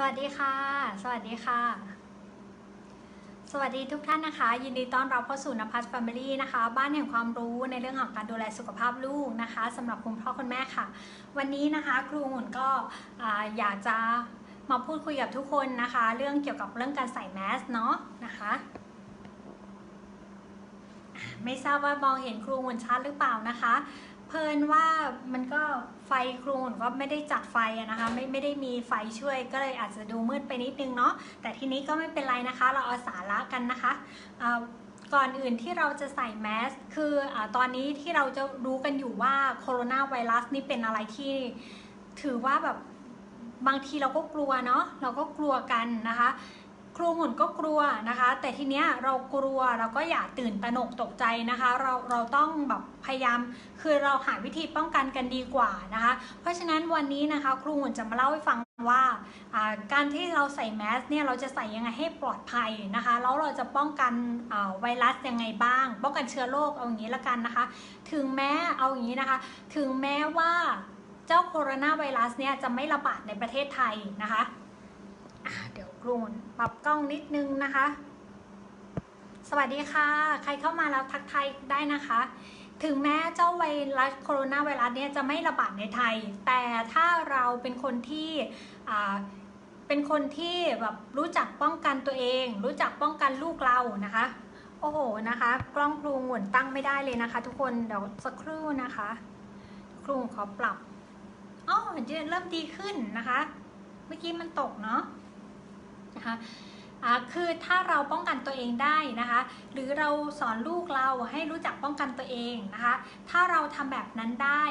สวัสดีค่ะ สวัสดีค่ะ สวัสดีทุกท่านนะคะ ยินดีต้อนรับเข้าสู่นภัสแฟมิลี่นะคะ บ้านแห่งความรู้ในเรื่องของการดูแลสุขภาพลูกนะคะสำหรับคุณพ่อคุณแม่ค่ะ วันนี้นะคะ ครูหุ่นก็อ่าอยากจะมาพูดคุยกับทุกคนนะคะ เรื่องเกี่ยวกับเรื่องการใส่แมสเนาะนะคะไม่ทราบว่ามองเห็นครูหุ่นชัดหรือเปล่านะคะ เพลินว่ามันก็ไฟครูนก็ไม่ได้จัดไฟนะคะไม่ไม่ได้มีไฟช่วยก็เลยอาจจะดูมืดไปนิดนึงเนาะแต่ทีนี้ก็ไม่เป็นไรนะคะ เราเอาสาระกันนะคะก่อนอื่นที่เราจะใส่แมสคืออตอนนี้ที่เราจะรู้กันอยู่ว่าโคโรนาไวรัสนี่เป็นอะไรที่ถือว่าแบบบางทีเราก็กลัวเนาะเราก็กลัวกันนะคะ ครูหุ่นก็กลัวนะคะ แต่ทีเนี้ยเรากลัวเราก็อย่าตื่นตระหนกตกใจนะคะ เราเราต้องแบบพยายามคือเราหาวิธีป้องกันกันดีกว่านะคะ เพราะฉะนั้นวันนี้นะคะครูหุ่นจะมาเล่าให้ฟังว่าการที่เราใส่แมสเนี่ยเราจะใส่ยังไงให้ปลอดภัยนะคะแล้วเราจะป้องกันไวรัสยังไงบ้าง ป้องกันเชื้อโรคเอาอย่างนี้ละกันนะคะ ถึงแม้เอาอย่างนี้นะคะ ถึงแม้ว่าเจ้าโคโรนาไวรัสเนี่ยจะไม่ระบาดในประเทศไทยนะคะ เดี๋ยวครูนปรับกล้องนิดนึงนะคะ สวัสดีค่ะ ใครเข้ามาแล้วทักทายได้นะคะ ถึงแม้เจ้าไวรัสโคโรนาไวรัสเนี่ยจะไม่ระบาดในไทย แต่ถ้าเราเป็นคนที่เป็นคนที่แบบรู้จักป้องกันตัวเอง รู้จักป้องกันลูกเรานะคะ โอ้โหนะคะ กล้องครูหมุนตั้งไม่ได้เลยนะคะ ทุกคนเดี๋ยวสักครู่นะคะครูขอปรับอ๋อเริ่มดีขึ้นนะคะ เมื่อกี้มันตกเนาะ นะคะคือถ้าเราป้องกันตัวเองได้นะคะ หรือเราสอนลูกเราให้รู้จักป้องกันตัวเองนะคะ ถ้าเราทำแบบนั้นได้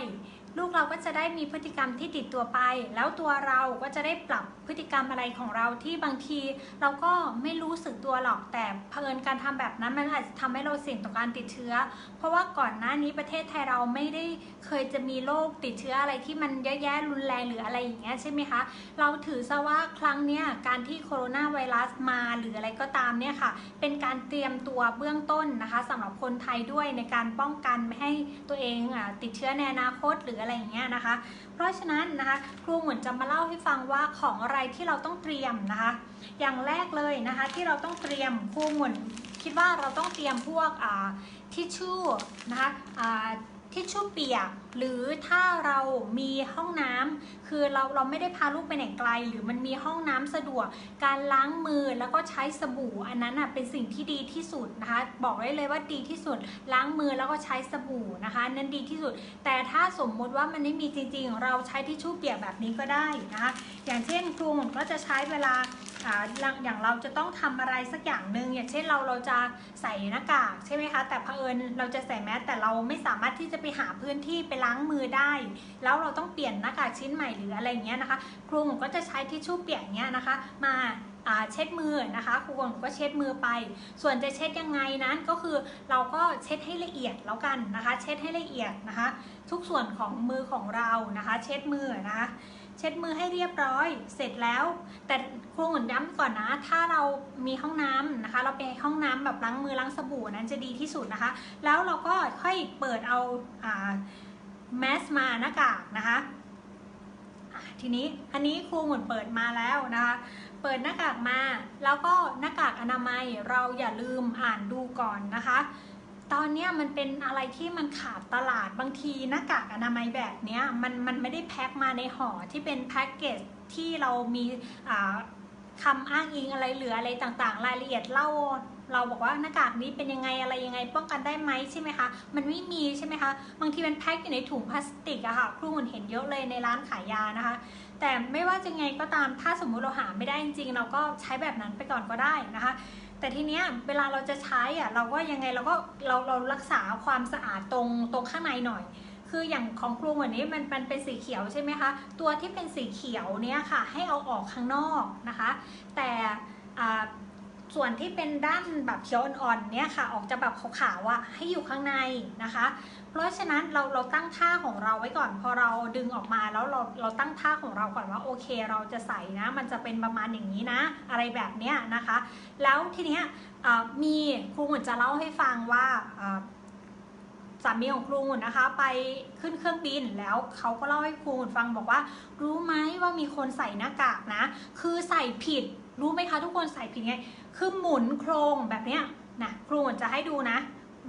ลูกเราก็จะได้มีพฤติกรรมที่ติดตัวไป แล้วตัวเราก็จะได้ปรับพฤติกรรมอะไรของเราที่บางทีเราก็ไม่รู้สึกตัวหรอกแต่เผอิญการทำแบบนั้นมันอาจจะทำให้เราเสี่ยงต่อการติดเชื้อ เพราะว่าก่อนหน้านี้ประเทศไทยเราไม่ได้เคยจะมีโรคติดเชื้ออะไรที่มันแย่ๆรุนแรงหรืออะไรอย่างเงี้ยใช่ไหมคะเราถือซะว่าครั้งเนี้ยการที่โคโรนาไวรัสมาหรืออะไรก็ตามเนี่ยค่ะเป็นการเตรียมตัวเบื้องต้นนะคะสำหรับคนไทยด้วยในการป้องกันไม่ให้ตัวเองอะติดเชื้อในอนาคตหรืออะไรอย่างเงี้ยนะคะ เพราะฉะนั้นนะคะครูเหมือนจะมาเล่าให้ฟังว่าของอะไรที่เราต้องเตรียมนะคะ อย่างแรกเลยนะคะที่เราต้องเตรียมครูเหมือนคิดว่าเราต้องเตรียมพวกทิชชู่นะคะทิชชู่เปียก หรือถ้าเรามีห้องน้ำคือเราเราไม่ได้พาลูกไปไหนไกล หรือมันมีห้องน้ำสะดวก การล้างมือแล้วก็ใช้สบู่ อันนั้นอะเป็นสิ่งที่ดีที่สุดนะคะ บอกได้เลยว่าดีที่สุด ล้างมือแล้วก็ใช้สบู่นะคะนั่นดีที่สุด แต่ถ้าสมมติว่ามันไม่มีจริงๆ เราใช้ทิชชู่เปียกแบบนี้ก็ได้นะคะอย่างเช่นครูหมุนก็จะใช้เวลาอ่าอย่างอย่างเราจะต้องทำอะไรสักอย่างหนึ่งอย่างเช่นเราเราจะใส่หน้ากากใช่ไหมคะ แต่เผอิญเราจะใส่แมสแต่เราไม่สามารถที่จะไปหาพื้นที่ไปล้างมือได้ แล้วเราต้องเปลี่ยนหน้ากากชิ้นใหม่หรืออะไรเงี้ยนะคะ ครูหมุนก็จะใช้ทิชชู่เปียกเนี้ยนะคะ มาเช็ดมือนะคะครูหมุนก็เช็ดมือไป ส่วนจะเช็ดยังไงนั้นก็คือเราก็เช็ดให้ละเอียดแล้วกันนะคะ เช็ดให้ละเอียดนะคะ ทุกส่วนของมือของเรานะคะ เช็ดมือนะคะเช็ดมือให้เรียบร้อยเสร็จแล้ว แต่ครูหมุนย้ำก่อนนะ ถ้าเรามีห้องน้ำนะคะ เราไปห้องน้ำแบบล้างมือล้างสบู่นั้นจะดีที่สุดนะคะ แล้วเราก็ค่อยเปิดเอาแมสมาหน้ากากนะคะ ทีนี้อันนี้ครูหมุนเปิดมาแล้วนะคะ เปิดหน้ากากมา แล้วก็หน้ากากอนามัยเราอย่าลืมอ่านดูก่อนนะคะ ตอนนี้มันเป็นอะไรที่มันขาดตลาดบางทีหน้ากากอนามัยแบบนี้มันมันไม่ได้แพ็คมาในห่อที่เป็นแพ็กเกจที่เรามีคำอ้างอิงอะไรเหลืออะไรต่างๆ รายละเอียดเล่า เราบอกว่าหน้ากากนี้เป็นยังไงอะไรยังไงป้องกันได้ไหมใช่ไหมคะมันไม่มีใช่ไหมคะบางทีมันแพ็คอยู่ในถุงพลาสติกอะค่ะครูหุ่นเห็นเยอะเลยในร้านขายยานะคะ แต่ไม่ว่าจะไงก็ตามถ้าสมมุติเราหาไม่ได้จริง ๆ เราก็ใช้แบบนั้นไปก่อนก็ได้นะคะแต่ทีเนี้ยเวลาเราจะใช้อะเราก็ยังไงเราก็เราเรารักษาความสะอาดตรงตรงข้างในหน่อย คืออย่างของครูเหมือนนี้มันมันเป็นสีเขียวใช่ไหมคะ ตัวที่เป็นสีเขียวเนี่ยค่ะให้เอาออกข้างนอกนะคะ แต่อ่า ส่วนที่เป็นด้านแบบเขียวอ่อนๆเนี่ยค่ะ ออกจะแบบขาวๆอะให้อยู่ข้างในนะคะ เพราะฉะนั้นเราเราตั้งท่าของเราไว้ก่อน พอเราดึงออกมาแล้วเราเราตั้งท่าของเราก่อนว่าโอเค เราจะใส่นะ มันจะเป็นประมาณอย่างนี้นะ อะไรแบบเนี้ยนะคะ แล้วทีเนี้ยมีครูหมือนจะเล่าให้ฟังว่าอ่าสามีของครูหุ่นนะคะ ไปขึ้นเครื่องบินแล้วเขาก็เล่าให้ครูหุ่นฟังบอกว่า รู้ไหมว่ามีคนใส่หน้ากากนะ คือใส่ผิด รู้ไหมคะทุกคนใส่ผิดไง คือหมุนโครงแบบเนี้ยนะครูหุ่นจะให้ดูนะ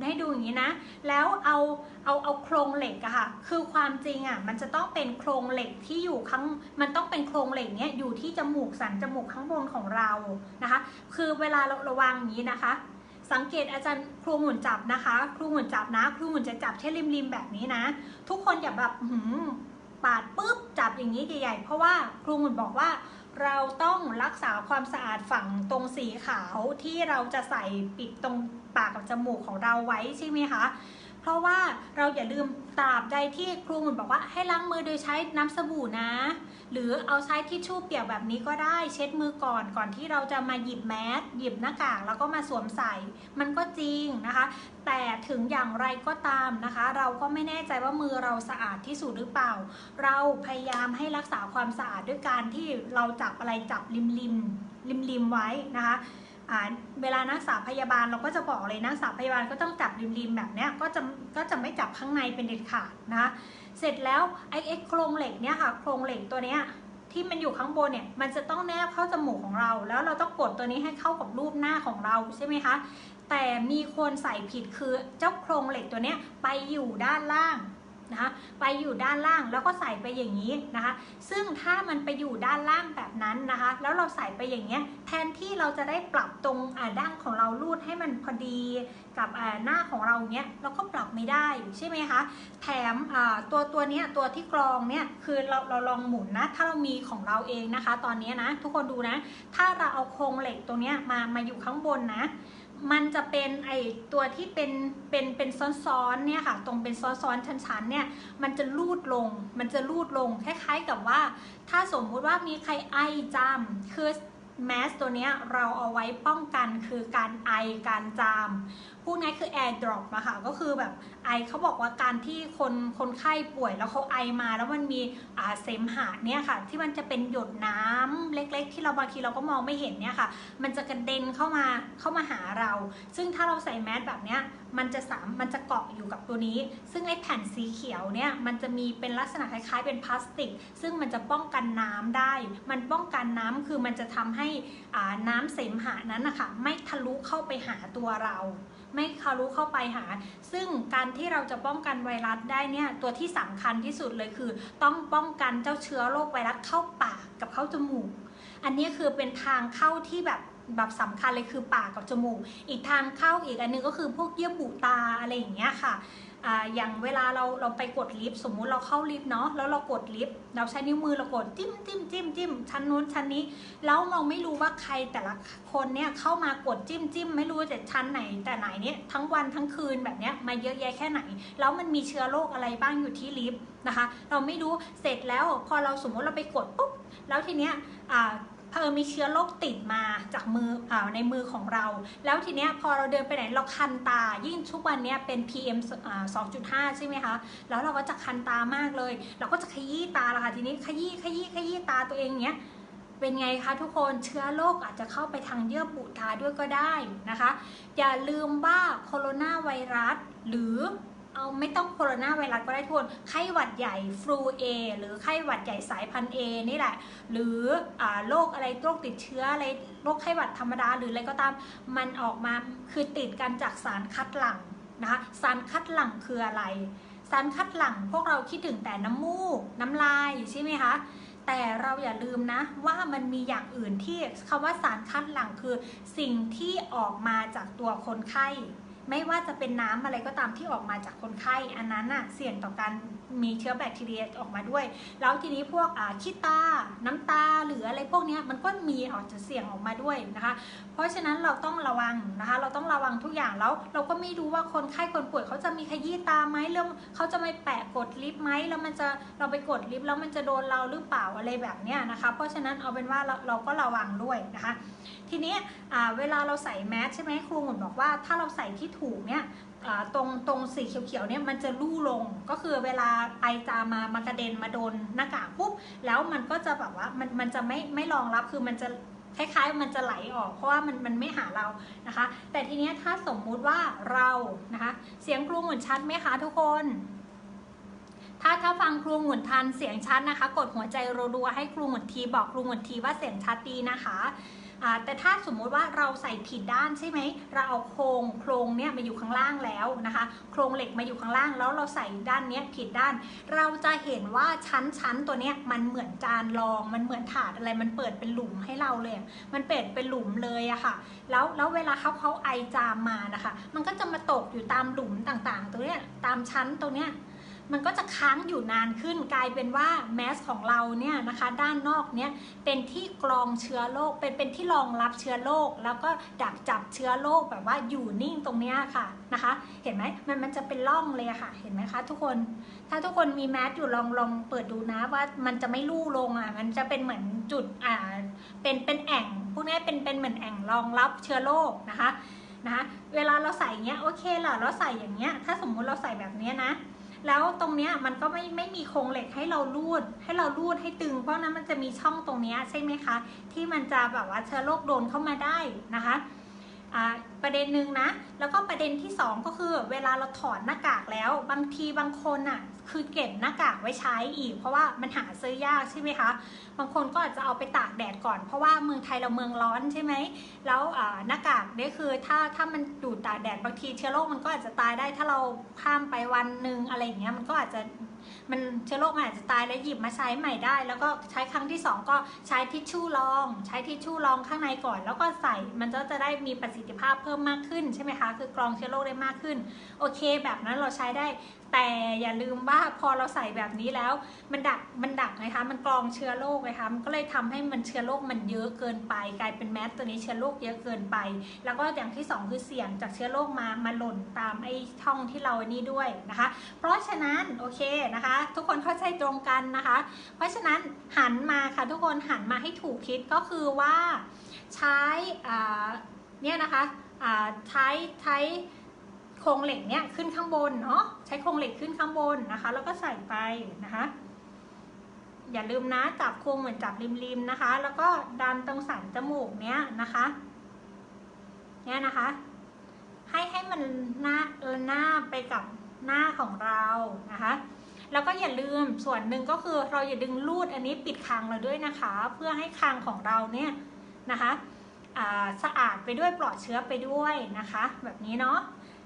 ให้ดูอย่างนี้นะ แล้วเอาเอาเอาโครงเหล็กอะค่ะ คือความจริงอะมันจะต้องเป็นโครงเหล็กที่อยู่ข้าง มันต้องเป็นโครงเหล็กเนี้ยอยู่ที่จมูกสันจมูกข้างบนของเรานะคะ คือเวลาเราระวังอย่างนี้นะคะ สังเกตอาจารย์ครูหมุนจับนะคะ ครูหมุนจับนะ ครูหมุนจะจับแค่ริมๆแบบนี้นะ ทุกคนอย่าแบบหือปาดปุ๊บจับอย่างนี้ใหญ่ๆ เพราะว่าครูหมุนบอกว่า เราต้องรักษาความสะอาดฝั่งตรงสีขาวที่เราจะใส่ปิดตรงปากกับจมูกของเราไว้ใช่ไหมคะ เพราะว่าเราอย่าลืมตราบใดที่ครูหมุนบอกว่าให้ล้างมือโดยใช้น้ำสบู่นะ หรือเอาใช้ทิชชู่เปียกแบบนี้ก็ได้เช็ดมือก่อนก่อนที่เราจะมาหยิบแมสหยิบหน้ากากแล้วก็มาสวมใส่มันก็จริงนะคะ แต่ถึงอย่างไรก็ตามนะคะ เราก็ไม่แน่ใจว่ามือเราสะอาดที่สุดหรือเปล่า เราพยายามให้รักษาความสะอาดด้วยการที่เราจับอะไรจับริมริมริมริมไว้นะคะ เวลานักษาพยาบาลเราก็จะบอกเลยนักษาพยาบาลก็ต้องจับริมริมๆแบบเนี้ยก็จะก็จะไม่จับข้างในเป็นเด็ดขาดนะคะเสร็จแล้วไอ้ไอ้โครงเหล็กเนี่ยค่ะโครงเหล็กตัวเนี้ยที่มันอยู่ข้างบนเนี่ยมันจะต้องแนบเข้าจมูกของเรา แล้วเราต้องกดตัวนี้ให้เข้ากับรูปหน้าของเราใช่ไหมคะแต่มีคนใส่ผิดคือเจ้าโครงเหล็กตัวเนี้ยไปอยู่ด้านล่าง นะคะไปอยู่ด้านล่างแล้วก็ใส่ไปอย่างนี้นะคะ ซึ่งถ้ามันไปอยู่ด้านล่างแบบนั้นนะคะ แล้วเราใส่ไปอย่างเงี้ยแทนที่เราจะได้ปรับตรงด้านของเรารูดให้มันพอดีกับหน้าของเราเนี้ยเราก็ปรับไม่ได้ใช่ไหมคะแถมตัวตัวเนี้ยตัวที่กรองเนี่ยคือเราเราลองหมุนนะถ้าเรามีของเราเองนะคะ ตอนนี้นะทุกคนดูนะ ถ้าเราเอาโครงเหล็กตรงเนี้ยมามาอยู่ข้างบนนะ มันจะเป็นไอตัวที่เป็นเป็นเป็นซ้อนๆเนี่ยค่ะ ตรงเป็นซ้อนๆชั้นๆเนี่ยมันจะลูดลง มันจะลูดลงคล้ายๆกับว่า ถ้าสมมุติว่ามีใครไอจามคือแมสตัวเนี้ยเราเอาไว้ป้องกันคือการไอการจาม วกนี้คือ air drop อะค่ะก็คือแบบไอเขาบอกว่าการที่คนคนไข้ป่วยแล้วเขาไอมาแล้วมันมีเสมหะเนี่ยค่ะ ที่มันจะเป็นหยดน้ำเล็ก ๆ ที่เราบางทีเราก็มองไม่เห็นเนี่ยค่ะ มันจะกระเด็นเข้ามาเข้ามาหาเรา ซึ่งถ้าเราใส่แมสแบบเนี้ยมันจะสามมันจะเกาะอยู่กับตัวนี้ ซึ่งไอแผ่นสีเขียวเนี่ยมันจะมีเป็นลักษณะคล้ายๆ เป็นพลาสติก ซึ่งมันจะป้องกันน้ำได้ มันป้องกันน้ำคือมันจะทำให้น้ำเสมหะนั้นนะคะไม่ทะลุเข้าไปหาตัวเรา ไม่ทะลุเข้าไปหา ซึ่งการที่เราจะป้องกันไวรัสได้เนี่ยตัวที่สำคัญที่สุดเลยคือ ต้องป้องกันเจ้าเชื้อโรคไวรัสเข้าปากกับเข้าจมูก อันนี้คือเป็นทางเข้าที่แบบแบบสำคัญเลยคือปากกับจมูก อีกทางเข้าอีกอันนึงก็คือพวกเยื่อบุตาอะไรอย่างเงี้ยค่ะ อย่างเวลาเราเราไปกดลิฟต์สมมุติเราเข้าลิฟต์เนาะแล้วเรากดลิฟต์เราใช้นิ้วมือเรากดจิ้มจิ้มจิ้มจิ้มชั้นนู้นชั้นนี้แล้วเราไม่รู้ว่าใครแต่ละคนเนี่ยเข้ามากดจิ้มจิ้มไม่รู้จะชั้นไหน แต่ไหนเนี่ยทั้งวันทั้งคืนแบบเนี้ยมาเยอะแยะแค่ไหน แล้วมันมีเชื้อโรคอะไรบ้างอยู่ที่ลิฟต์นะคะ เราไม่รู้เสร็จแล้วพอเราสมมติเราไปกดปุ๊บแล้วทีเนี้ยอ่า เพิ่มมีเชื้อโรคติดมาจากมืออาในมือของเรา แล้วทีเนี้ยพอเราเดินไปไหนเราคันตา ยิ่งทุกวันเนี้ยเป็น PM อ่า2.5 ใช่ไหมคะ แล้วเราก็จะคันตามากเลย เราก็จะขยี้ตาละค่ะทีนี้ขยี้ขยี้ขยี้ตาตัวเองเนี้ยเป็นไงคะทุกคนเชื้อโรคอาจจะเข้าไปทางเยื่อบุตาด้วยก็ได้นะคะ อย่าลืมว่าโคโรนาไวรัสหรือ เอาไม่ต้องโคโรนาไวรัสก็ได้ทุกคนไข้หวัดใหญ่ฟลูเอหรือไข้หวัดใหญ่สายพันธุ์เอนี่แหละ หรืออโรคอะไรโรคติดเชื้ออะไรโรคไข้หวัดธรรมดาหรืออะไรก็ตามมันออกมาคือติดกันจากสารคัดหลั่งนะคะสารคัดหลั่งคืออะไร สารคัดหลั่งพวกเราคิดถึงแต่น้ำมูก น้ำลายใช่ไหมคะแต่เราอย่าลืมนะว่ามันมีอย่างอื่นที่คำว่าสารคัดหลั่งคือสิ่งที่ออกมาจากตัวคนไข้ ไม่ว่าจะเป็นน้ำอะไรก็ตามที่ออกมาจากคนไข้ อันนั้นน่ะเสี่ยงต่อการ มีเชื้อแบคทีเรียออกมาด้วย แล้วทีนี้พวกขี้ตา น้ำตาหรืออะไรพวกนี้มันก็มีออกจะเสี่ยงออกมาด้วยนะคะ เพราะฉะนั้นเราต้องระวังนะคะ เราต้องระวังทุกอย่างแล้วเราก็ไม่รู้ว่าคนไข้คนป่วยเขาจะมีขยี้ตาไหมเรื่องเขาจะไม่แปะกดลิฟต์ไหมแล้วมันจะเราไปกดลิฟต์แล้วมันจะโดนเราหรือเปล่าอะไรแบบเนี้ยนะคะ เพราะฉะนั้นเอาเป็นว่าเราเราก็ระวังด้วยนะคะ ทีนี้เวลาเราใส่แมสใช่ไหมครูหมุนบอกว่าถ้าเราใส่ที่ถูกเนี่ย ตรงตรงสีเขียวๆเนี่ยมันจะลู่ลง ก็คือเวลาไอจามามากระเด็นมาโดนหน้ากากปุ๊บแล้วมันก็จะแบบว่ามันมันจะไม่ไม่รองรับคือมันจะคล้ายๆ มันจะไหลออกเพราะว่ามันมันไม่หาเรานะคะ แต่ทีเนี้ยถ้าสมมุติว่าเรานะคะ เสียงครูหมุนชัดไหมคะทุกคน ถ้าถ้าฟังครูหมุนทันเสียงชัดนะคะ กดหัวใจรัวๆให้ครูหมุนทีบอกครูหมุนทีว่าเสียงชัดดีนะคะ แต่ถ้าสมมุติว่าเราใส่ผิดด้านใช่ไหมเราเอาโครงโครงเนี่ยมาอยู่ข้างล่างแล้วนะคะ โครงเหล็กมาอยู่ข้างล่างแล้วเราใส่ด้านเนี้ยผิดด้าน เราจะเห็นว่าชั้นชั้นตัวเนี้ยมันเหมือนจานรอง มันเหมือนถาดอะไรมันเปิดเป็นหลุมให้เราเลย มันเปิดเป็นหลุมเลยอะค่ะ แล้วแล้วเวลาเขาเขาไอจามมานะคะ มันก็จะมาตกอยู่ตามหลุมต่างๆ ตัวเนี้ยตามชั้นตรงเนี้ย มันก็จะค้างอยู่นานขึ้นกลายเป็นว่าแมสของเราเนี่ยนะคะด้านนอกเนี่ยเป็นที่กรองเชื้อโรคเป็นเป็นที่รองรับเชื้อโรคแล้วก็ดักจับเชื้อโรคแบบว่าอยู่นิ่งตรงเนี้ยค่ะนะคะ เห็นไหมมันมันจะเป็นร่องเลยค่ะ เห็นไหมคะทุกคน ถ้าทุกคนมีแมสอยู่ลองลองเปิดดูนะว่ามันจะไม่ลู่ลงอะมันจะเป็นเหมือนจุดอ่าเป็นเป็นแอ่งพวกนี้เป็นเป็นเหมือนแอ่งรองรับเชื้อโรคนะคะนะคะเวลาเราใส่เงี้ยโอเคเหรอเราใส่อย่างเงี้ยถ้าสมมุติเราใส่แบบเนี้ยนะ แล้วตรงเนี้ยมันก็ไม่ไม่มีโครงเหล็กให้เราลูด ให้เราลูดให้ตึง เพราะนั้นมันจะมีช่องตรงเนี้ยใช่ไหมคะ ที่มันจะแบบว่าเชื้อโรคโดนเข้ามาได้นะคะ ประเด็นหนึ่งนะ แล้วก็ประเด็นที่สองก็คือ เวลาเราถอดหน้ากากแล้ว บางทีบางคนอะคือเก็บหน้ากากไว้ใช้อีก เพราะว่ามันหาซื้อยากใช่ไหมคะ บางคนก็อาจจะเอาไปตากแดดก่อน เพราะว่าเมืองไทยเราเมืองร้อนใช่ไหม แล้วหน้ากากนี่คือถ้าถ้ามันอยู่ตากแดดบางทีเชื้อโรคมันก็อาจจะตายได้ถ้าเราข้ามไปวันหนึ่งอะไรอย่างเงี้ยมันก็อาจจะ มันเชื้อโรคมันอาจจะตายแล้วหยิบมาใช้ใหม่ได้ แล้วก็ใช้ครั้งที่สองก็ใช้ทิชชู่รอง ใช้ทิชชู่รองข้างในก่อน แล้วก็ใส่มันก็จะได้มีประสิทธิภาพเพิ่มมากขึ้นใช่ไหมคะคือกรองเชื้อโรคได้มากขึ้นโอเค แบบนั้นเราใช้ได้แต่อย่าลืมว่าพอเราใส่แบบนี้แล้ว มันดักมันดักไงคะมันกรองเชื้อโรคไงคะมันก็เลยทำให้มันเชื้อโรคมันเยอะเกินไป กลายเป็นแมสตัวนี้เชื้อโรคเยอะเกินไป แล้วก็อย่างที่สองคือเสี่ยงจากเชื้อโรคมามาหล่นตามไอ้ช่องที่เราอันนี้ด้วยนะคะ เพราะฉะนั้นโอเคนะคะ ทุกคนเข้าใจตรงกันนะคะ เพราะฉะนั้นหันมาค่ะทุกคนหันมาให้ถูกทิศก็คือว่าใช้เนี่ยนะคะใช้ใช้ โครงเหล็กเนี่ยขึ้นข้างบนเนาะใช้โครงเหล็กขึ้นข้างบนนะคะ แล้วก็ใส่ไปนะคะ อย่าลืมนะจับโครงเหมือนจับริมๆนะคะ แล้วก็ดันตรงสันจมูกเนี้ยนะคะเนี่ยนะคะ ให้ให้มันหน้าหน้าไปกับหน้าของเรานะคะแล้วก็อย่าลืมส่วนหนึ่งก็คือเราอย่าดึงลูดอันนี้ปิดคางเราด้วยนะคะ เพื่อให้คางของเราเนี่ยนะคะสะอาดไปด้วยปลอดเชื้อไปด้วยนะคะ แบบนี้เนาะ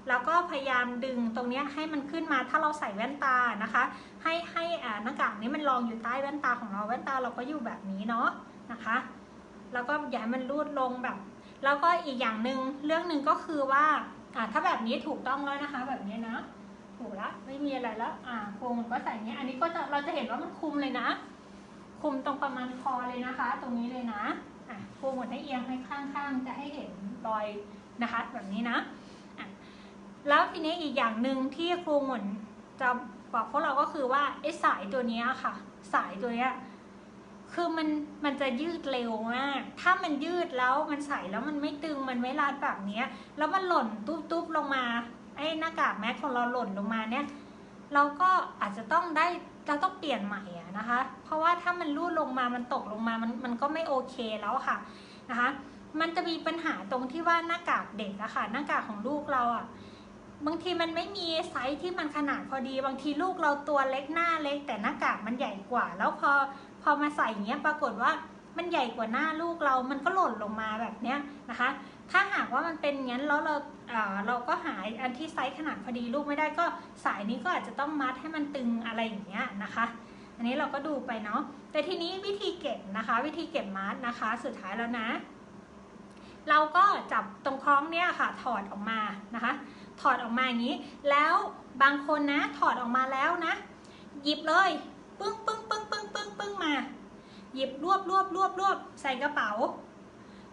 แล้วก็พยายามดึงตรงนี้ให้มันขึ้นมาถ้าเราใส่แว่นตานะคะ ให้ให้หน้ากากนี้มันรองอยู่ใต้แว่นตาของเราแว่นตาเราก็อยู่แบบนี้เนาะนะคะ แล้วก็อย่าให้มันรูดลงแบบ แล้วก็อีกอย่างหนึ่งเรื่องหนึ่งก็คือว่าถ้าแบบนี้ถูกต้องแล้วนะคะ แบบนี้นะถูกละไม่มีอะไรแล้วอ่าโครงก็ใส่เงี้ยอันนี้ก็จะเราจะเห็นว่ามันคุมเลยนะ คุมตรงประมาณคอเลยนะคะ ตรงนี้เลยนะอะโครงหมดให้เอียงให้ข้างๆจะให้เห็นรอยนะคะ แบบนี้นะ แล้วทีนี้อีกอย่างหนึ่งที่ครูหมุนจะบอกพวกเราก็คือว่าไอ้สายตัวนี้ค่ะ สายตัวนี้คือมันมันจะยืดเร็วมาก ถ้ามันยืดแล้วมันใส่แล้วมันไม่ตึงมันไม่รัดแบบนี้แล้วมันหล่นตุ๊บๆลงมาไอ้หน้ากากแมสของเราหล่นลงมาเนี่ย เราก็อาจจะต้องได้เราต้องเปลี่ยนใหม่อะนะคะ เพราะว่าถ้ามันรูดลงมามันตกลงมามันมันก็ไม่โอเคแล้วค่ะนะคะ มันจะมีปัญหาตรงที่ว่าหน้ากากเด็กอะค่ะ หน้ากากของลูกเราอะ บางทีมันไม่มีไซส์ที่มันขนาดพอดี บางทีลูกเราตัวเล็กหน้าเล็ก แต่หน้ากากมันใหญ่กว่า แล้วพอพอมาใส่เงี้ยปรากฏว่ามันใหญ่กว่าหน้าลูกเรา มันก็หล่นลงมาแบบเนี้ยนะคะ ถ้าหากว่ามันเป็นงั้นแล้วเราเอ่อเราก็หาอันที่ไซส์ขนาดพอดีลูกไม่ได้ก็สายนี้ก็อาจจะต้องมัดให้มันตึงอะไรอย่างเงี้ยนะคะ อันนี้เราก็ดูไปเนาะ แต่ทีนี้วิธีเก็บนะคะ วิธีเก็บมัดนะคะ สุดท้ายแล้วนะ เราก็จับตรงคล้องเนี่ยค่ะถอดออกมานะคะ ถอดออกมาอย่างนี้ แล้วบางคนนะถอดออกมาแล้วนะ หยิบเลยปึ้งปึ้งปึ้งปึ้งปึ้งปึ้งมา หยิบรวบรวบรวบรวบใส่กระเป๋า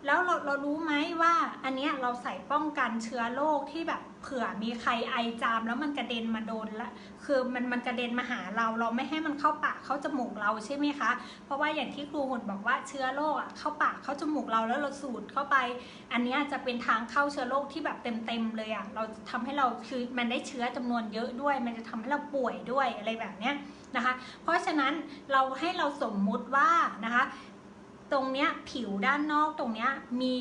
แล้วเราเรารู้ไหมว่าอันเนี้ยเราใส่ป้องกันเชื้อโรคที่แบบเผื่อมีใครไอจามแล้วมันกระเด็นมาโดนละคือมันมันกระเด็นมาหาเรา เราไม่ให้มันเข้าปากเข้าจมูกเราใช่ไหมคะ เพราะว่าอย่างที่ครูหุ่นบอกว่าเชื้อโรคอะเข้าปากเข้าจมูกเราแล้วเราสูดเข้าไป อันเนี้ยจะเป็นทางเข้าเชื้อโรคที่แบบเต็มๆเลยอะเราทำให้เราคือมันได้เชื้อจำนวนเยอะด้วย มันจะทำให้เราป่วยด้วยอะไรแบบเนี้ยนะคะ เพราะฉะนั้นเราให้เราสมมุติว่านะคะ ตรงเนี้ยผิวด้านนอกตรงเนี้ยมี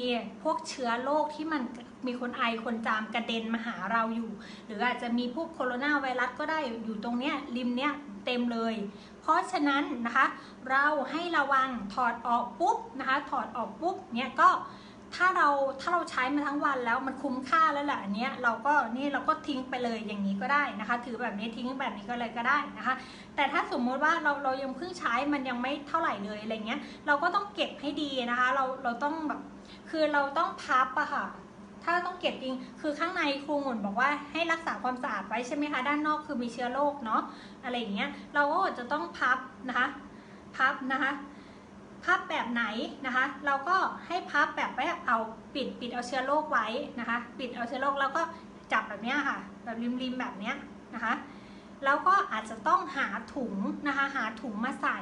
พวกเชื้อโรคที่มันมีคนไอคนจามกระเด็นมาหาเราอยู่ หรืออาจจะมีพวกโคโรนาไวรัสก็ได้อยู่ตรงเนี้ยริมเนี้ยเต็มเลย เพราะฉะนั้นนะคะ เราให้ระวังถอดออกปุ๊บนะคะ ถอดออกปุ๊บเนี่ยก็ ถ้าเราถ้าเราใช้มาทั้งวันแล้วมันคุ้มค่าแล้วแหละอันเนี้ยเราก็นี่เราก็ทิ้งไปเลยอย่างนี้ก็ได้นะคะ ถือแบบนี้ทิ้งแบบนี้ก็เลยก็ได้นะคะ แต่ถ้าสมมุติว่าเราเรายังเพิ่งใช้มันยังไม่เท่าไหร่เลยอะไรเงี้ยเราก็ต้องเก็บให้ดีนะคะ เราเราต้องแบบคือเราต้องพับอะค่ะถ้าต้องเก็บจริง คือข้างในครูหมุนบอกว่าให้รักษาความสะอาดไว้ใช่ไหมคะ ด้านนอกคือมีเชื้อโรคเนาะอะไรอย่างเงี้ย เราก็จะต้องพับนะคะ พับนะคะ พับแบบไหนนะคะ เราก็ให้พับแบบไว้เอาปิดปิดเอาเชื้อโรคไว้นะคะ ปิดเอาเชื้อโรคแล้วก็จับแบบนี้ค่ะ แบบริมๆแบบนี้นะคะแล้วก็อาจจะต้องหาถุงนะคะ หาถุงมาใส่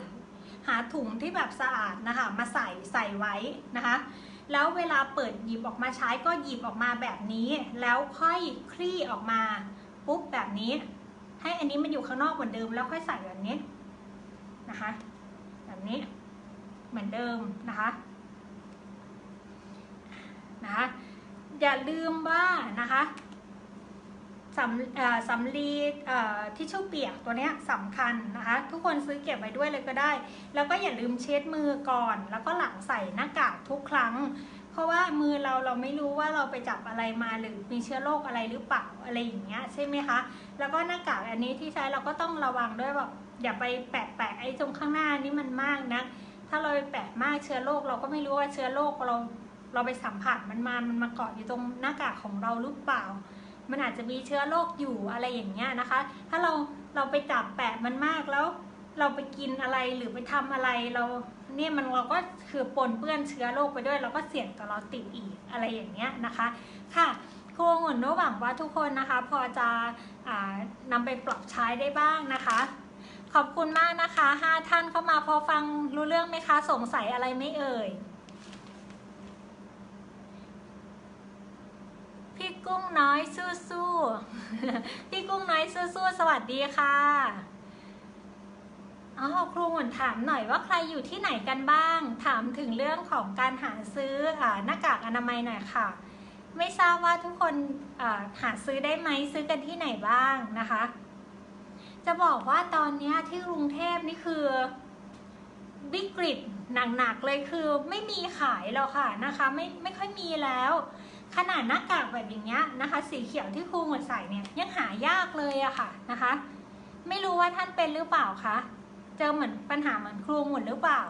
หาถุงที่แบบสะอาดนะคะ มาใส่ใส่ไว้นะคะ แล้วเวลาเปิดหยิบออกมาใช้ก็หยิบออกมาแบบนี้ แล้วค่อยคลี่ออกมาปุ๊บแบบนี้ ให้อันนี้มันอยู่ข้างนอกเหมือนเดิมแล้วค่อยใส่แบบนี้นะคะ แบบนี้ เหมือนเดิมนะคะนะคะอย่าลืมว่านะคะสำสำลีเอ่อทิชชู่เปียกตัวนี้สำคัญนะคะ ทุกคนซื้อเก็บไว้ด้วยเลยก็ได้ แล้วก็อย่าลืมเช็ดมือก่อน แล้วก็หลังใส่หน้ากากทุกครั้ง เพราะว่ามือเราเราไม่รู้ว่าเราไปจับอะไรมาหรือมีเชื้อโรคอะไรหรือเปล่าอะไรอย่างเงี้ยใช่ไหมคะ แล้วก็หน้ากากอันนี้ที่ใช้เราก็ต้องระวังด้วยแบบอย่าไปแปะแปะไอ้ตรงข้างหน้านี่มันมากนะ ถ้าเราไปแปะมากเชื้อโรคเราก็ไม่รู้ว่าเชื้อโรคเราเราไปสัมผัสมันมา มันมาเกาะอยู่ตรงหน้ากากของเราหรือเปล่า มันอาจจะมีเชื้อโรคอยู่อะไรอย่างเงี้ยนะคะ ถ้าเราเราไปจับแปะมันมากแล้ว เราไปกินอะไรหรือไปทำอะไรเราเนี่ยมันเราก็คือปนเปื้อนเชื้อโรคไปด้วย เราก็เสี่ยงต่อเราติดอีกอะไรอย่างเงี้ยนะคะ ค่ะครูองุ่นก็หวังว่าทุกคนนะคะ พอจะอ่านำไปปรับใช้ได้บ้างนะคะ ขอบคุณมากนะคะห้าท่านเข้ามาพอฟังรู้เรื่องไหมคะ สงสัยอะไรไม่เอ่ย พี่กุ้งน้อยสู้ๆพี่กุ้งน้อยสู้ๆสวัสดีค่ะอ๋อครูหมุนถามหน่อยว่าใครอยู่ที่ไหนกันบ้าง ถามถึงเรื่องของการหาซื้ออหน้ากากอนามัยหน่อยค่ะ ไม่ทราบว่าทุกคนหาซื้อได้ไหมซื้อกันที่ไหนบ้างนะคะ จะบอกว่าตอนนี้ที่กรุงเทพนี่คือวิกฤตหนักๆเลยคือไม่มีขายแล้วค่ะนะคะ ไม่ไม่ค่อยมีแล้ว ขนาดหน้ากากแบบอย่างเงี้ยนะคะ สีเขียวที่ครูหมดใส่เนี่ยยังหายากเลยอะค่ะนะคะ ไม่รู้ว่าท่านเป็นหรือเปล่าคะเจอเหมือนปัญหาเหมือนครูหมดหรือเปล่า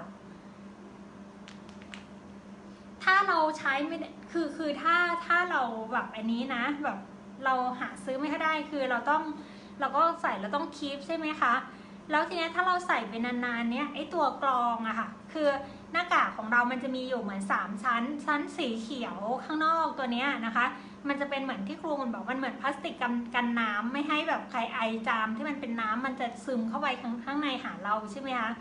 ถ้าเราใช้ไม่คือคือถ้าถ้าเราแบบอันนี้นะแบบเราหาซื้อไม่ได้คือเราต้อง เราก็ใส่เราต้องคีปใช่ไหมคะ แล้วทีนี้ถ้าเราใส่ไปนานๆเนี้ยไอตัวกรองอะค่ะคือหน้ากากของเรามันจะมีอยู่เหมือน 3 ชั้น ชั้นสีเขียวข้างนอกตัวเนี้ยนะคะ มันจะเป็นเหมือนที่ครูมันบอกมันเหมือนพลาสติกกันกันน้ำไม่ให้แบบใครไอจามที่มันเป็นน้ำมันจะซึมเข้าไปข้างข้างในหาเราใช่ไหมคะ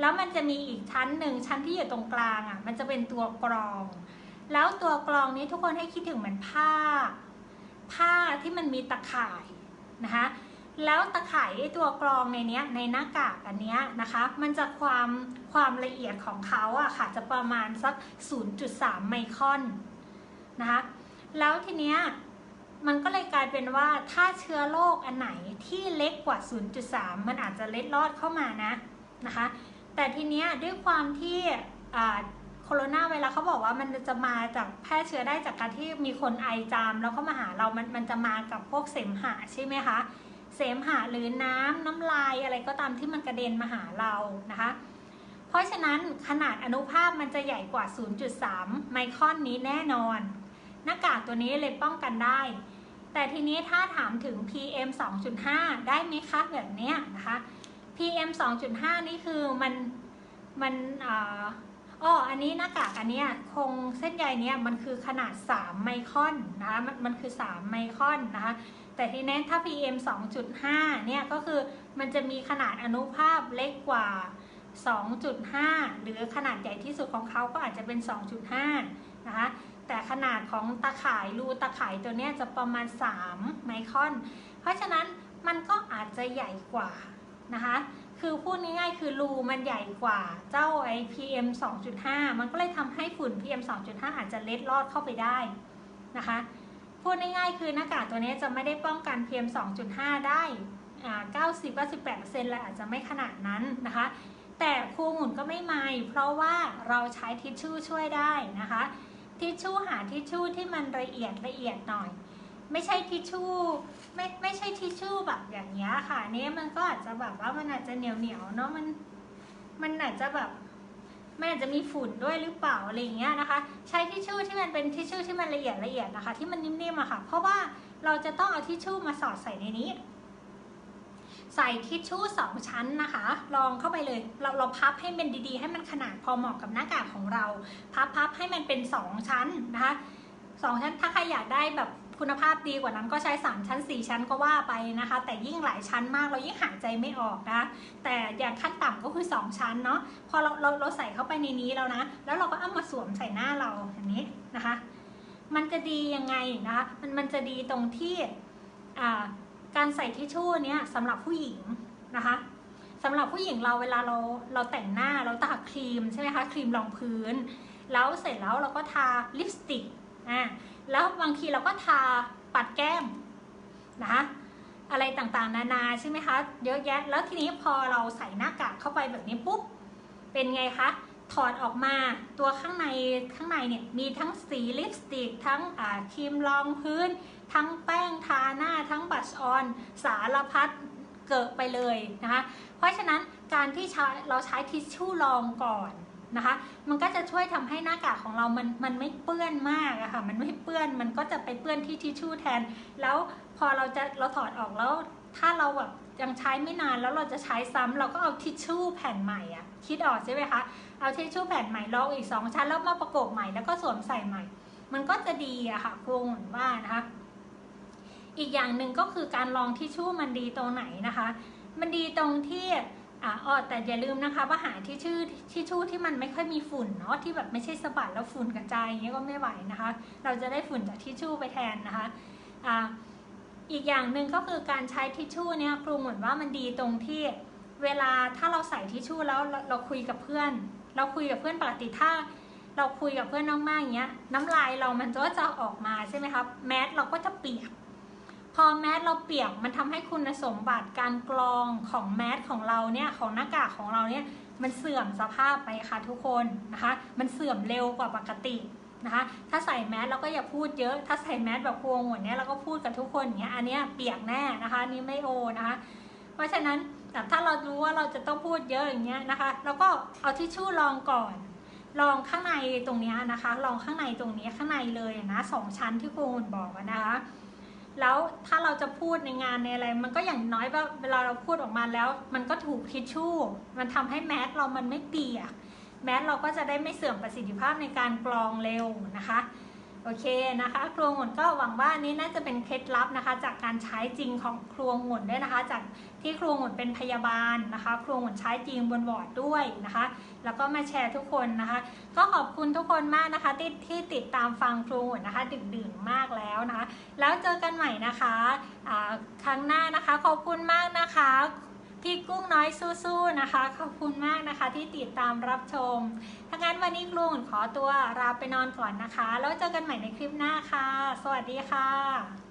แล้วมันจะมีอีกชั้นหนึ่งชั้นที่อยู่ตรงกลางอะ่ะมันจะเป็นตัวกรอง แล้วตัวกรองนี้ทุกคนให้คิดถึงเหมือนผ้า ผ้าที่มันมีตะข่าย นะคะแล้วตะข่ายตัวกรองในนี้ในหน้ากากอันนี้นะคะมันจะความความละเอียดของเขาอะค่ะจะประมาณสัก 0.3 ไมครอนนะคะแล้วทีเนี้ยมันก็เลยกลายเป็นว่าถ้าเชื้อโรคอันไหนที่เล็กกว่า 0.3 มันอาจจะเล็ดลอดเข้ามานะนะคะแต่ทีเนี้ยด้วยความที่ โคโรนาไวรัสเขาบอกว่ามันจะมาจากแพร่เชื้อได้จากการที่มีคนไอจาม แล้วเขามาหาเรามันมันจะมากับพวกเสมหะใช่ไหมคะ เสมหะหรือน้ำน้ำลายอะไรก็ตามที่มันกระเด็นมาหาเรานะคะ เพราะฉะนั้นขนาดอนุภาคมันจะใหญ่กว่า 0.3 ไมครอนนี้แน่นอน หน้ากากตัวนี้เลยป้องกันได้ แต่ทีนี้ถ้าถามถึง PM 2.5 ได้ไหมคะแบบเนี้ยนะคะ PM 2.5 นี่คือมันมันอ่า อ๋ออันนี้หน้ากากอันเนี้ยคงเส้นใยเนี้ยมันคือขนาด 3 ไมครอนนะคะมันมันคือ 3 ไมครอนนะคะแต่ทีนี้ถ้า PM 2.5 เนี่ยก็คือมันจะมีขนาดอนุภาคเล็กกว่า 2.5 หรือขนาดใหญ่ที่สุดของเขาก็อาจจะเป็น 2.5 นะคะแต่ขนาดของตะข่ายรูตะข่ายตัวเนี้ยจะประมาณ 3 ไมครอน เพราะฉะนั้นมันก็อาจจะใหญ่กว่านะคะ คือพูดง่ายๆ คือรูมันใหญ่กว่าเจ้าไอ PM 2.5 มันก็เลยทำให้ฝุ่น PM 2.5 อาจจะเล็ดลอดเข้าไปได้นะคะ พูดง่ายๆ คือหน้ากากตัวนี้จะไม่ได้ป้องกัน PM 2.5 ได้ 90 98%เลยอาจจะไม่ขนาดนั้นนะคะ แต่ครูหมุนก็ไม่ไม่เพราะว่าเราใช้ทิชชู่ช่วยได้นะคะ ทิชชู่หาทิชชู่ที่มันละเอียดละเอียดหน่อย ไม่ใช่ทิชชู่ไม่ไม่ใช่ทิชชู่แบบอย่างเงี้ยค่ะอันนี้มันก็อาจจะแบบว่ามันอาจจะเหนียวเหนียวเนาะมันมันอาจจะแบบมันอาจจะมีฝุ่นด้วยหรือเปล่าอะไรอย่างเงี้ยนะคะ ใช้ทิชชู่ที่มันเป็นทิชชู่ที่มันละเอียดละเอียดนะคะ ที่มันนิ่มๆอะค่ะ เพราะว่าเราจะต้องเอาทิชชู่มาสอดใส่ในนี้ ใส่ทิชชู่สองชั้นนะคะลองเข้าไปเลยเราเราพับให้เป็นดีๆ ให้มันขนาดพอเหมาะกับหน้ากากของเรา พับพับให้มันเป็นสองชั้นนะคะสองชั้นถ้าใครอยากได้แบบ คุณภาพดีกว่านั้นก็ใช้ 3 ชั้น 4 ชั้นก็ว่าไปนะคะ แต่ยิ่งหลายชั้นมากเรายิ่งหายใจไม่ออกนะแต่อย่างขั้นต่ำก็คือ 2 ชั้นเนาะพอเราเราเราใส่เข้าไปในนี้แล้วนะแล้วเราก็เอามาสวมใส่หน้าเราอย่างนี้นะคะ มันจะดียังไงนะคะมันมันจะดีตรงที่การใส่ทิชชู่เนี้ยสำหรับผู้หญิงนะคะสำหรับผู้หญิงเราเวลาเราเราแต่งหน้าเราทาครีมใช่ไหมคะครีมรองพื้น แล้วเสร็จแล้วเราก็ทาลิปสติก อ่าแล้วบางทีเราก็ทาปัดแก้มนะคะอะไรต่างๆ นานาใช่ไหมคะ เยอะแยะ แล้วทีนี้พอเราใส่หน้ากากเข้าไปแบบนี้ปุ๊บ เป็นไงคะ ถอดออกมาตัวข้างในข้างในเนี่ยมีทั้งสีลิปสติก ทั้งครีมรองพื้น ทั้งแป้งทาหน้า ทั้งบัชออน สารพัดเกิดไปเลยนะคะ เพราะฉะนั้นการที่ใช้เราใช้ทิชชู่รองก่อน นะคะ มันก็จะช่วยทำให้หน้ากากของเรามันมันไม่เปื้อนมากอะค่ะ มันไม่เปื้อน มันก็จะไปเปื้อนที่ทิชชู่แทน แล้วพอเราจะเราถอดออกแล้ว ถ้าเราแบบยังใช้ไม่นานแล้วเราจะใช้ซ้ำเราก็เอาทิชชู่แผ่นใหม่อะคิดออกใช่ไหมคะ เอาทิชชู่แผ่นใหม่ลองอีกสองชั้นแล้วมาประกบใหม่แล้วก็สวมใส่ใหม่ มันก็จะดีอะค่ะครูเหมือนว่านะคะ อีกอย่างหนึ่งก็คือการลองทิชชู่มันดีตรงไหนนะคะ มันดีตรงที่ อ่าอ๋อแต่อย่าลืมนะคะว่าหาที่ชื่อที่ชู่ที่มันไม่ค่อยมีฝุ่นเนาะที่แบบไม่ใช่สะบัดแล้วฝุ่นกระจายอย่างเงี้ยก็ไม่ไหวนะคะ เราจะได้ฝุ่นจากทิชชู่ไปแทนนะคะอ่าอีกอย่างหนึ่งก็คือการใช้ทิชชู่เนี่ยครูเหมือนว่ามันดีตรงที่เวลาถ้าเราใส่ทิชชู่แล้วเราเราคุยกับเพื่อน เราคุยกับเพื่อนปกติถ้าเราคุยกับเพื่อนมากๆอย่างเงี้ยน้ำลายเรามันก็จะออกมาใช่ไหมครับแมสเราก็จะเปียก พอแมสเราเปียกมันทำให้คุณสมบัติการกรองของแมสของเราเนี่ยของหน้ากากของเราเนี่ยมันเสื่อมสภาพไปค่ะทุกคนนะคะ มันเสื่อมเร็วกว่าปกตินะคะ ถ้าใส่แมสเราก็อย่าพูดเยอะ ถ้าใส่แมสแบบพวงหัวเนี้ยเราก็พูดกับทุกคนอย่างเงี้ย อันเนี้ยเปียกแน่นะคะนี่ไม่โอนะคะ เพราะฉะนั้นแต่ถ้าเรารู้ว่าเราจะต้องพูดเยอะอย่างเงี้ยนะคะเราก็เอาทิชชู่รองก่อนลองข้างในตรงเนี้ยนะคะ ลองข้างในตรงนี้ข้างในเลยนะสองชั้นที่ครูหุ่นบอกนะคะ แล้วถ้าเราจะพูดในงานในอะไร มันก็อย่างน้อยว่าเวลาเราพูดออกมาแล้ว มันก็ถูกทิชชู่ มันทำให้แมสเรามันไม่เปียก แมสเราก็จะได้ไม่เสื่อมประสิทธิภาพในการกรองเร็วนะคะ โอเคนะคะครัวหุ่นก็หวังว่าอันนี้น่าจะเป็นเคล็ดลับนะคะ จากการใช้จริงของครัวหุ่นด้วยนะคะ จากที่ครัวหุ่นเป็นพยาบาลนะคะครัวหุ่นใช้จริงบนบอร์ดด้วยนะคะ แล้วก็มาแชร์ทุกคนนะคะ ก็ขอบคุณทุกคนมากนะคะที่ที่ติดตามฟังครูหุ่นนะคะ ดึกดื่นมากแล้วนะคะ แล้วเจอกันใหม่นะคะครั้งหน้านะคะ ขอบคุณมากนะคะ พี่กุ้งน้อยสู้ๆนะคะ ขอบคุณมากนะคะที่ติดตามรับชมถ้างั้นวันนี้กลุ่นขอตัวลาไปนอนก่อนนะคะ แล้วเจอกันใหม่ในคลิปหน้าค่ะ สวัสดีค่ะ